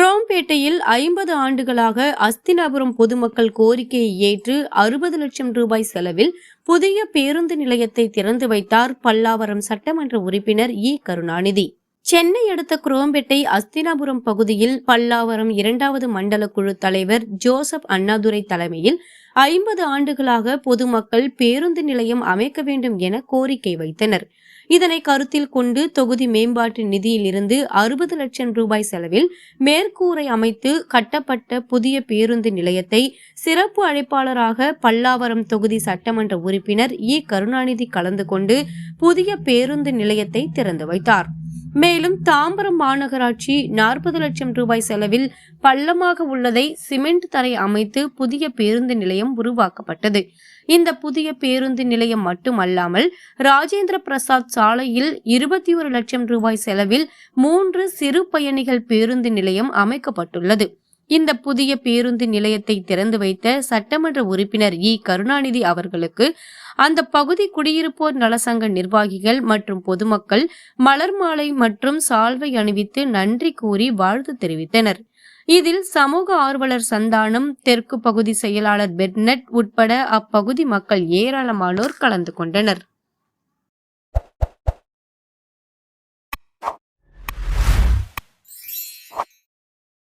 குரோம்பேட்டையில் ஐம்பது ஆண்டுகளாக அஸ்தினாபுரம் பொதுமக்கள் கோரிக்கையை ஏற்று அறுபது லட்சம் ரூபாய் செலவில் புதிய பேருந்து நிலையத்தை திறந்து வைத்தார் பல்லாவரம் சட்டமன்ற உறுப்பினர் இ. கருணாநிதி. சென்னை அடுத்த குரோம்பேட்டை அஸ்தினாபுரம் பகுதியில் பல்லாவரம் இரண்டாவது மண்டல குழு தலைவர் ஜோசப் அண்ணாதுரை தலைமையில் ஐம்பது ஆண்டுகளாக பொதுமக்கள் பேருந்து நிலையம் அமைக்க வேண்டும் என கோரிக்கை வைத்தனர். இதனை கருத்தில் கொண்டு தொகுதி மேம்பாட்டு நிதியில் இருந்து அறுபது லட்சம் ரூபாய் செலவில் மேற்கூரை அமைத்து கட்டப்பட்ட புதிய பேருந்து நிலையத்தை சிறப்பு அழைப்பாளராக பல்லாவரம் தொகுதி சட்டமன்ற உறுப்பினர் இ. கருணாநிதி கலந்து கொண்டு புதிய பேருந்து நிலையத்தை திறந்து வைத்தார். மேலும் தாம்பரம் மாநகராட்சி நாற்பது லட்சம் ரூபாய் செலவில் பள்ளமாக உள்ளதை சிமெண்ட் தரை அமைத்து புதிய பேருந்து நிலையம் உருவாக்கப்பட்டது. இந்த புதிய பேருந்து நிலையம் மட்டுமல்லாமல் ராஜேந்திர பிரசாத் சாலையில் இருபத்தி ஒரு லட்சம் ரூபாய் செலவில் மூன்று சிறு பயணிகள் பேருந்து நிலையம் அமைக்கப்பட்டுள்ளது. இந்த புதிய பேருந்து நிலையத்தை திறந்து வைத்த சட்டமன்ற உறுப்பினர் இ. கருணாநிதி அவர்களுக்கு அந்த பகுதி குடியிருப்போர் நலசங்க நிர்வாகிகள் மற்றும் பொதுமக்கள் மலர் மாலை மற்றும் சால்வை அணிவித்து நன்றி கூறி வாழ்த்து தெரிவித்தனர். இதில் சமூக ஆர்வலர் சந்தானம் தெற்கு பகுதி செயலாளர் பெர்னட் உட்பட அப்பகுதி மக்கள் ஏராளமானோர் கலந்து கொண்டனர்.